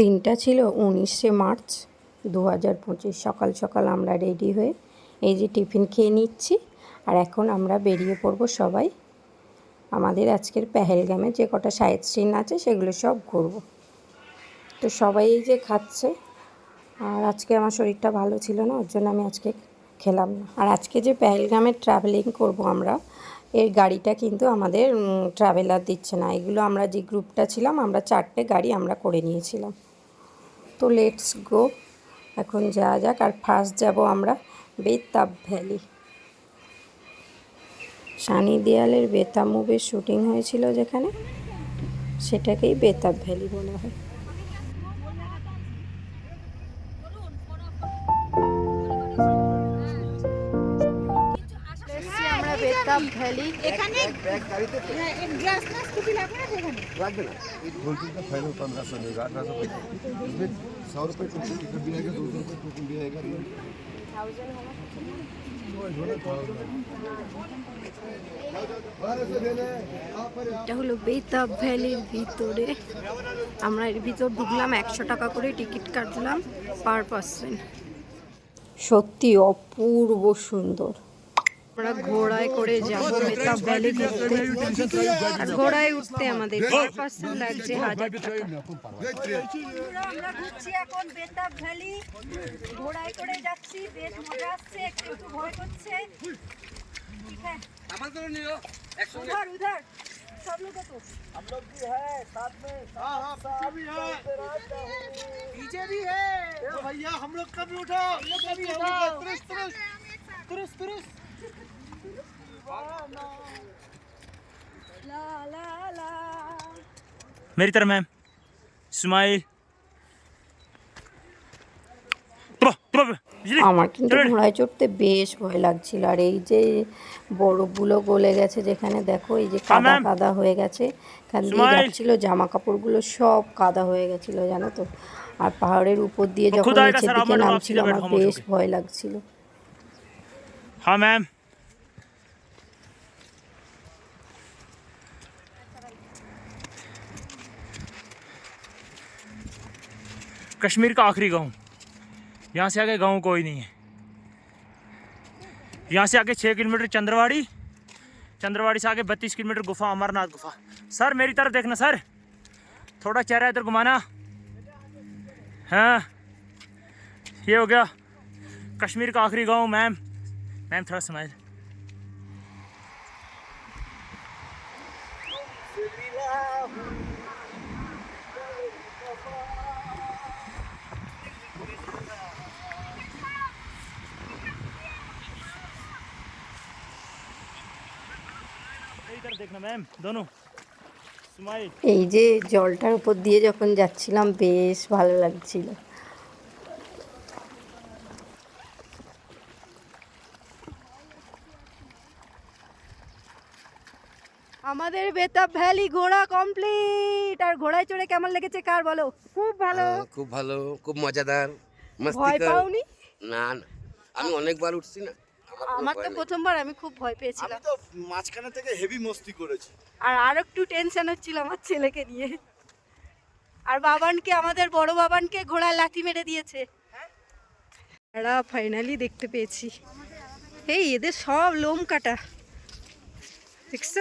দিনটা ছিল উনিশে মার্চ দু হাজার পঁচিশ। সকাল সকাল আমরা রেডি হয়ে এই যে টিফিন খেয়ে নিচ্ছি আর এখন আমরা বেরিয়ে পড়ব সবাই। আমাদের আজকের পেহেলগামে যে কটা সাইড সিন আছে সেগুলো সব ঘুরব। তো সবাই এই যে খাচ্ছে। আর আজকে আমার শরীরটা ভালো ছিল না, ওর জন্য আমি আজকে খেলাম না। আর আজকে যে পেহেলগামে ট্রাভেলিং করব আমরা, এর গাড়িটা কিন্তু আমাদের ট্রাভেলার দিচ্ছে না। এগুলো আমরা যে গ্রুপটা ছিলাম, আমরা চারটে গাড়ি আমরা করে নিয়েছিলাম। তো লেটস গো এখন যাওয়া যাক, আর ফার্স্ট যাব আমরা বেতাব ভ্যালি সানি দেয়ালের বেতা মুভির শুটিং হয়েছিল যেখানে, সেটাকেই বেতাব ভ্যালি বলা হয়। এটা হলো বেতাব ভ্যালির ভিতরে। আমরা এর ভিতর ঢুকলাম একশো টাকা করে টিকিট কাটলাম পার পার্সেন্ট সত্যি অপূর্ব সুন্দর। আমরা ঘোড়ায় করে যাব বেতাব ভ্যালি ঘুরতে আর ঘোড়ায় উঠতে আমাদের পার পার্সন লাগছে হাজার টাকা আমরা ঘুরছি এখন বেতাব ভ্যালি ঘোড়ায় করে যাচ্ছি বেশ মজা আসছে একটু একটু ভয় করছে ঠিক আছে উধার উধার সব লোক তো पीछे भी है तो भैया हम लोग का भी उठाओ हम लोग का भी उठाओ तुरस तुरस तुरस तुरस লা লা লা मेरी तरफ मैम स्माइल আমার কিন্তু ঘোড়ায় চড়তে বেশ ভয় লাগছিল আর এই যে বরফগুলো গলে গেছে যেখানে দেখো এই যে কাদা ma'am. কাদা হয়ে গেছে এখান দিয়ে Smile. যাচ্ছিল জামা কাপড়গুলো সব কাদা হয়ে গেছিল জানো তো আর পাহাড়ের উপর দিয়ে যখন खुदा का নিচের सर, দিকে আমার নামছিল বাপ আমার ছিল, বেশ বের ভয় লাগছিল हाँ मैम कश्मीर का आखिरी गाँव। यहाँ से आगे गाँव कोई नहीं है। यहाँ से आगे छः किलोमीटर चंद्रवाड़ी चंद्रवाड़ी से आगे बत्तीस किलोमीटर गुफा, अमरनाथ गुफा। सर, मेरी तरफ़ देखना, सर। थोड़ा चेहरा इधर घुमाना। हाँ ये हो गया कश्मीर का आखिरी गाँव, मैम। मैम, थोड़ा इधर এই যে জলটার উপর দিয়ে যখন যাচ্ছিলাম বেশ ভালো লাগছিল। আমাদের বেতাব ভ্যালি ঘোড়া কমপ্লিট। আর ঘোড়ায় চড়ে কেমন লেগেছে কার বলো? খুব ভালো। হ্যাঁ, খুব ভালো খুব মজাদার। ভয় পাওনি? না না। আমি অনেকবার উঠছি না। আমার তো প্রথমবার আমি খুব ভয় পেয়েছিলাম। তো মাঝখানে থেকে হেভি মস্তি করেছি। আর আরও একটু টেনশন হচ্ছিল আমার ছেলেকে নিয়ে। আর বাবানকে আমাদের বড় বাবানকে ঘোড়ায় লাথি মেরে দিয়েছে। এরা ফাইনালি দেখতে পেয়েছি। এই এদের সব লোম কাটা। দেখছ?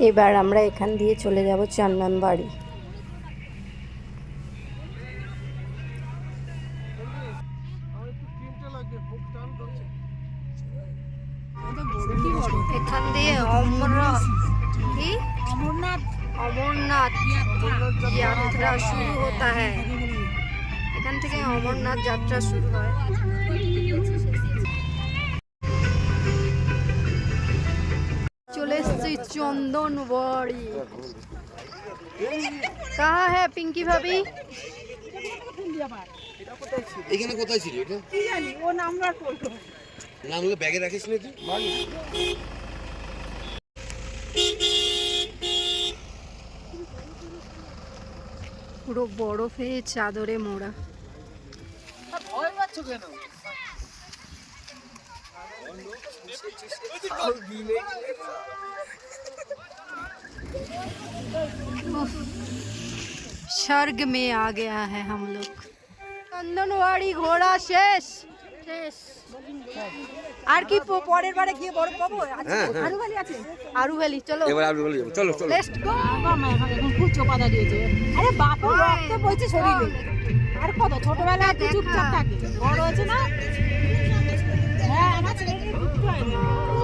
এবার আমরা এখান দিয়ে চলে যাব চন্দনবাড়ি এখান দিয়ে অমরনাথ অমরনাথ অমরনাথ যাত্রা শুরু হতা হ্যায় এখান থেকে অমরনাথ যাত্রা শুরু হয়। এসছি চন্দন বাড়ি কাহা হ্যাঁ পিঙ্কি ভাবি? এখানে কোথায় ছিল এটা? কি জানি ও নাম্বার করল নামগুলো ব্যাগে রাখিস না তুই পুরো বরফে চাদরে মোড়া। ভয় পাচ্ছ কেন স্বর্গ মে আ গয়া হ্যাঁ হাম লোগ চন্দনওয়াড়ি ঘোড়া শেষ শেষ আর কি পরের বারে গিয়ে বড় পাবো আরু ভ্যালি আছে আরু ভ্যালি চলো এবার চলো চলো লেটস গো এখন দিয়েছে আরে বাপু রক্তে বইছে শরীরে আর কত ছোটবেলায় একটু চুপচাপ থাকে বড় হয়েছে না হ্যাঁ আমার ছেলেটা ঘুরতে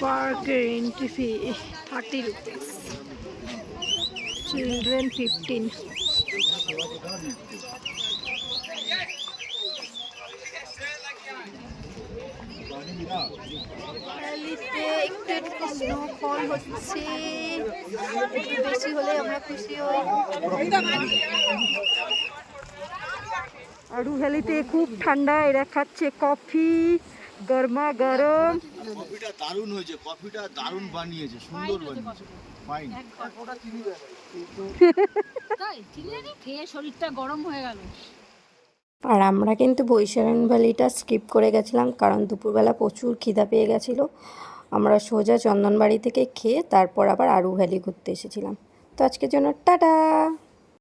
পার্কের entry fee thirty rupees children fifteen ভ্যালিতে একটু একটু স্নোফল হচ্ছে। একটু বেশি হলে আমরা খুশি হই। আরু ভ্যালিতে খুব ঠান্ডা এরা খাচ্ছে কফি। গরমা গরম। কফিটা দারুণ হয়েছে কফিটা দারুণ বানিয়েছে সুন্দর বানিয়েছে। ফাইন তাই চিনি খেয়ে শরীরটা গরম হয়ে গেল। আর আমরা কিন্তু বৈশারণ ভ্যালিটা স্কিপ করে গেছিলাম কারণ দুপুরবেলা প্রচুর খিদা পেয়ে গেছিল। আমরা সোজা চন্দনবাড়ি থেকে খেয়ে তারপর আবার আরু ভ্যালি ঘুরতে এসেছিলাম। তো আজকের জন্য টাটা!